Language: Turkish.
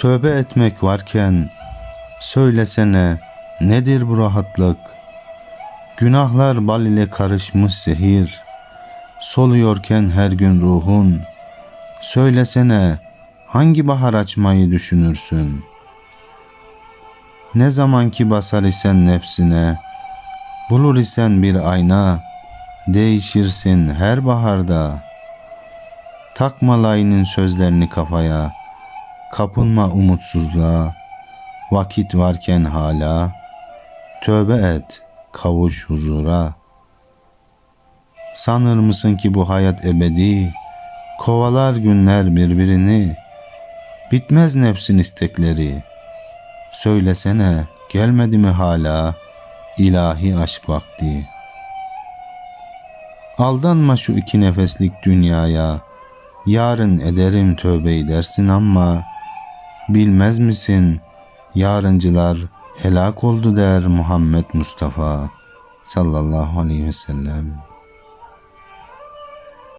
Tövbe etmek varken söylesene nedir bu rahatlık? Günahlar bal ile karışmış zehir. Soluyorken her gün ruhun. Söylesene hangi bahar açmayı düşünürsün? Ne zaman ki basar isen nefsine, bulur isen bir ayna, değişirsin her baharda. Takma layının sözlerini kafaya, kapılma umutsuzluğa, vakit varken hala, tövbe et, kavuş huzura. Sanır mısın ki bu hayat ebedi, kovalar günler birbirini, bitmez nefsin istekleri. Söylesene gelmedi mi hala ilahi aşk vakti? Aldanma şu iki nefeslik dünyaya, yarın ederim tövbe dersin ama bilmez misin yarıncılar helak oldu der Muhammed Mustafa sallallahu aleyhi ve sellem.